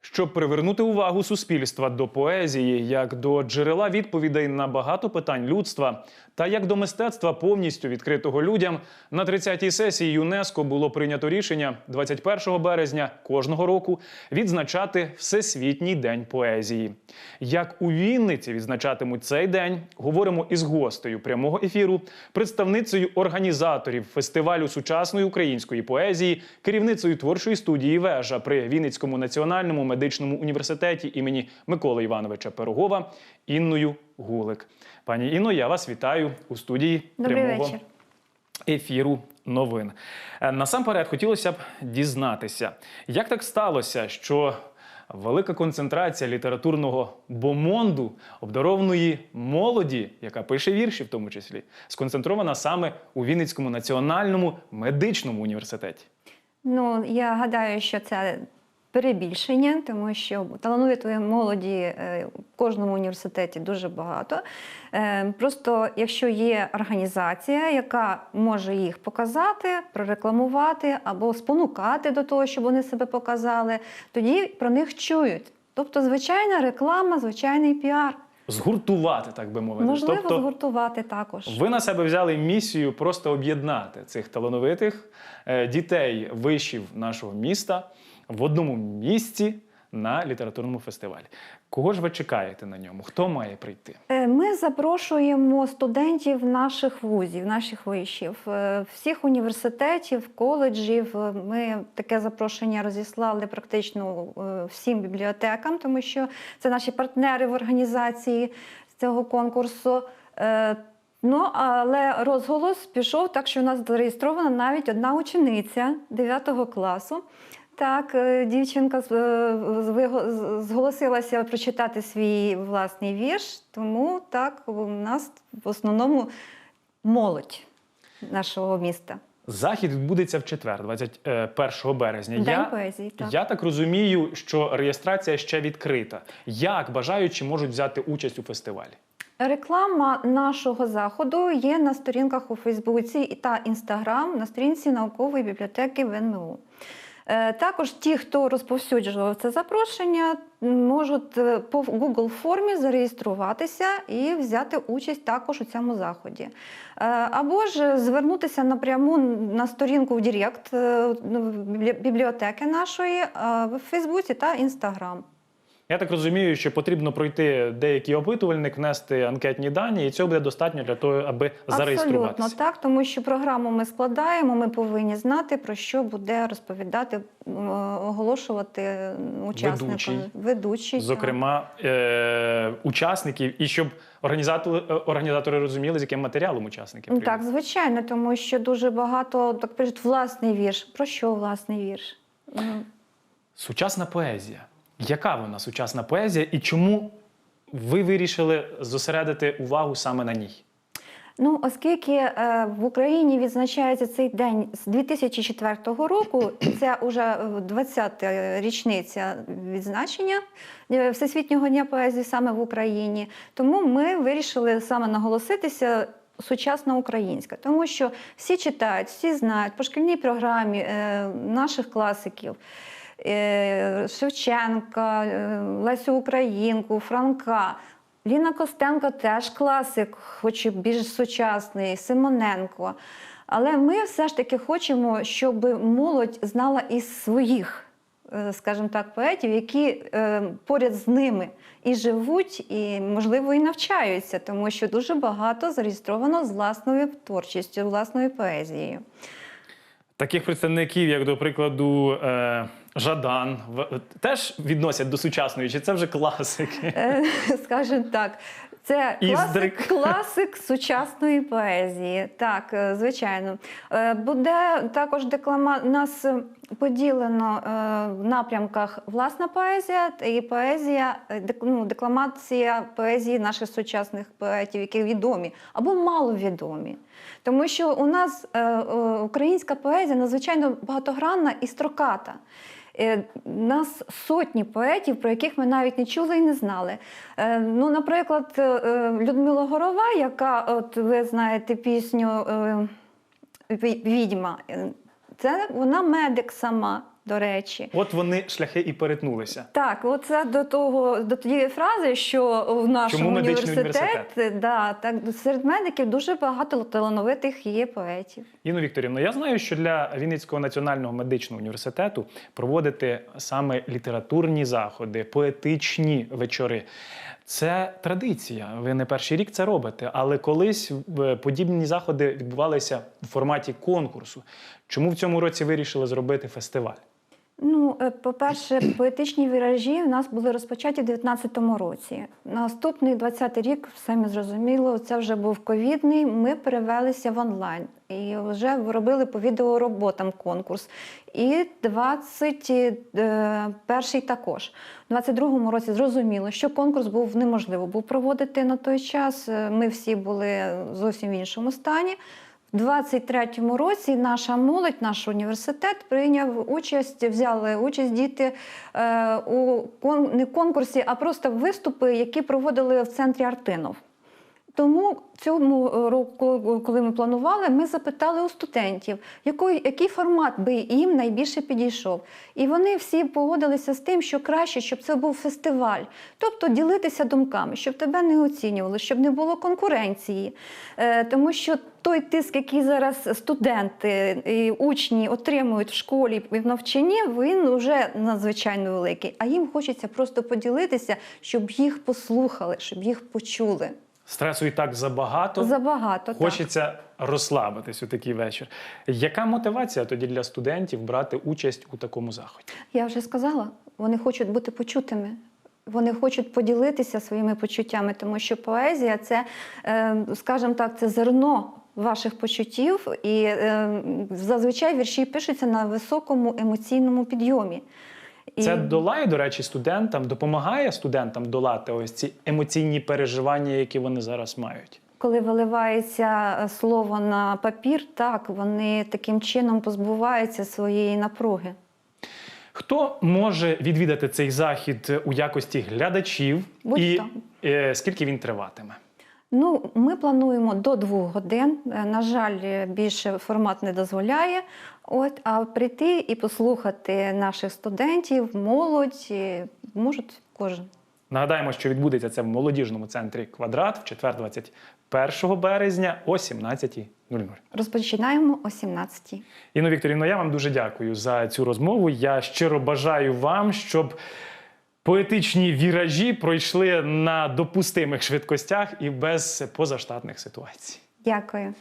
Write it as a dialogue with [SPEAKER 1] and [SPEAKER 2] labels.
[SPEAKER 1] Щоб привернути увагу суспільства до поезії, як до джерела відповідей на багато питань людства, та як до мистецтва повністю відкритого людям, на 30-й сесії ЮНЕСКО було прийнято рішення 21 березня кожного року відзначати Всесвітній день поезії. Як у Вінниці відзначатимуть цей день, говоримо із гостею прямого ефіру, представницею організаторів фестивалю сучасної української поезії, керівницею творчої студії Вежа при Вінницькому національному медичному університеті імені Миколи Івановича Пирогова Інною Гулик. Pані Інно, я вас вітаю у студії
[SPEAKER 2] Добрий
[SPEAKER 1] прямого
[SPEAKER 2] вечір.
[SPEAKER 1] ефіру новин. Е, Насамперед хотілося б дізнатися, як так сталося, що велика концентрація літературного бомонду, обдарованої молоді, яка пише вірші, в тому числі, сконцентрована саме у Вінницькому національному медичному університеті.
[SPEAKER 2] Ну, я гадаю, що це перебільшення, тому що талановитої молоді е, в кожному університеті дуже багато. Е, Просто якщо є організація, яка може їх показати, прорекламувати або спонукати до того, щоб вони себе показали, тоді про них чують. Тобто, звичайна реклама, звичайний піар.
[SPEAKER 1] Згуртувати, так би мовити.
[SPEAKER 2] Можливо,
[SPEAKER 1] тобто,
[SPEAKER 2] згуртувати також.
[SPEAKER 1] Ви на себе взяли місію просто об'єднати цих талановитих е, дітей вишів нашого міста в одному місці на літературному фестивалі. Кого ж ви чекаєте на ньому? Хто має прийти?
[SPEAKER 2] Е, Ми запрошуємо студентів наших вузів, наших вишів, е, всіх університетів, коледжів. Ми таке запрошення розіслали практично е, всім бібліотекам, тому що це наші партнери в організації цього конкурсу. Ну, але розголос пішов так, що у нас зареєстрована навіть одна учениця 9 класу. Так, е, дівчинка е, зголосилася прочитати свій власний вірш, тому так у нас в основному молодь нашого міста.
[SPEAKER 1] Захід відбудеться в четвер, 21 березня.
[SPEAKER 2] День
[SPEAKER 1] я,
[SPEAKER 2] поезії, так.
[SPEAKER 1] я так розумію, що реєстрація ще відкрита. Як бажаючі можуть взяти участь у фестивалі?
[SPEAKER 2] Реклама нашого заходу є на сторінках у Фейсбуці та Інстаграм на сторінці наукової бібліотеки ВНМУ. Е, Також ті, хто розповсюджував це запрошення, можуть е, по Google формі зареєструватися і взяти участь також у цьому заході. Е, Або ж звернутися напряму на сторінку в Директ біблі- бібліотеки нашої в Фейсбуці та Інстаграм.
[SPEAKER 1] Я так розумію, що потрібно пройти деякий опитувальник, внести анкетні дані, і цього буде достатньо для того, аби зареєструватися.
[SPEAKER 2] Абсолютно так, тому що програму ми складаємо, ми повинні знати, про що буде розповідати, оголошувати учасникам.
[SPEAKER 1] Ведучий.
[SPEAKER 2] Ведучий, так.
[SPEAKER 1] Зокрема, е- учасників, і щоб організатори, е, організатори розуміли, з яким матеріалом учасники
[SPEAKER 2] Ну,
[SPEAKER 1] прийдуть.
[SPEAKER 2] Так, звичайно, тому що дуже багато так пишуть власний вірш. Про що власний вірш?
[SPEAKER 1] Сучасна поезія. Яка вона сучасна поезія, і чому ви вирішили зосередити увагу саме на ній?
[SPEAKER 2] Ну, оскільки е, в Україні відзначається цей день з 2004 року, це вже 20-та річниця відзначення е, Всесвітнього дня поезії саме в Україні. Тому ми вирішили саме наголоситися. Сучасна українська, тому що всі читають, всі знають по шкільній програмі е, наших класиків. Е, Шевченка, е, Лесю Українку, Франка. Ліна Костенко теж класик, хоч і більш сучасний, Симоненко. Але ми все ж таки хочемо, щоб молодь знала із своїх, е, скажімо так, поетів, які поряд з ними і живуть, і, можливо, і навчаються, тому що дуже багато зареєстровано з власною творчістю, власною поезією.
[SPEAKER 1] Таких представників, як до прикладу, е, Жадан, теж відносять до сучасної, чи це вже класики?
[SPEAKER 2] Е, скажімо так. Це класик, класик сучасної поезії. Так, е, звичайно. Е, Буде також деклама... нас поділено е, в напрямках власна поезія і поезія, ну, декламація поезії наших сучасних поетів, які відомі або маловідомі. Тому що у нас українська поезія надзвичайно багатогранна і строката. Е, нас сотні поетів, про яких ми навіть не чули і не знали. Е, Ну, наприклад, е, Людмила Горова, яка, от ви знаєте пісню Відьма, це вона медик сама. До речі.
[SPEAKER 1] От вони шляхи і перетнулися.
[SPEAKER 2] Так, оце до того до тієї фрази, що в нашому університеті да, так серед медиків дуже багато талановитих є поетів.
[SPEAKER 1] Інно Вікторівно, я знаю, що для Вінницького національного медичного університету проводити саме літературні заходи, поетичні вечори. Це традиція. Ви не перший рік це робите, але колись е, подібні заходи відбувалися в форматі конкурсу. Чому в цьому році вирішили зробити фестиваль?
[SPEAKER 2] Ну, е, по-перше, поетичні віражі у нас були розпочаті в 2019 році. Наступний 20 рік, все ми зрозуміло, це вже був ковідний. Ми перевелися в онлайн і вже робили по відеороботам конкурс. І 21 також. У 22-му році зрозуміло, що конкурс був неможливо був проводити на той час. Е, Ми всі були зовсім в іншому стані. У 23-му році наша молодь, наш університет прийняв участь, взяли участь діти е, у не конкурсі, а просто виступи, які проводили в центрі Артинов. Тому цьому року, коли ми планували, ми запитали у студентів, який, який формат би їм найбільше підійшов. І вони всі погодилися з тим, що краще, щоб це був фестиваль, тобто ділитися думками, щоб тебе не оцінювали, щоб не було конкуренції. Е, Тому що той тиск, який зараз студенти і учні отримують в школі і в навчанні, він вже надзвичайно великий. А їм хочеться просто поділитися, щоб їх послухали, щоб їх почули.
[SPEAKER 1] Стресу і так забагато.
[SPEAKER 2] Забагато. так.
[SPEAKER 1] Хочеться розслабитись у такий вечір. Яка мотивація тоді для студентів брати участь у такому заході?
[SPEAKER 2] Я вже сказала, вони хочуть бути почутими. Вони хочуть поділитися своїми почуттями, тому що поезія це, е, скажімо так, це зерно ваших почуттів, і е, зазвичай вірші пишуться на високому емоційному підйомі. І
[SPEAKER 1] Це долає, до речі, студентам, допомагає студентам долати ось ці емоційні переживання, які вони зараз мають.
[SPEAKER 2] коли виливається е, слово на папір, так вони таким чином позбуваються своєї напруги.
[SPEAKER 1] Хто може відвідати цей захід у якості глядачів і
[SPEAKER 2] Будь-хто.
[SPEAKER 1] е, скільки він триватиме?
[SPEAKER 2] Ну, ми плануємо до двох годин. Е, На жаль, е, більше формат не дозволяє. От, а прийти і послухати наших студентів, молодь е, можуть кожен.
[SPEAKER 1] Нагадаємо, що відбудеться це в молодіжному центрі Квадрат в четвер, 21 березня о 17.00.
[SPEAKER 2] Розпочинаємо о 17-й.
[SPEAKER 1] Інно Вікторівно, я вам дуже дякую за цю розмову. Я щиро бажаю вам, щоб поетичні віражі пройшли на допустимих швидкостях і без позаштатних ситуацій.
[SPEAKER 2] Дякую.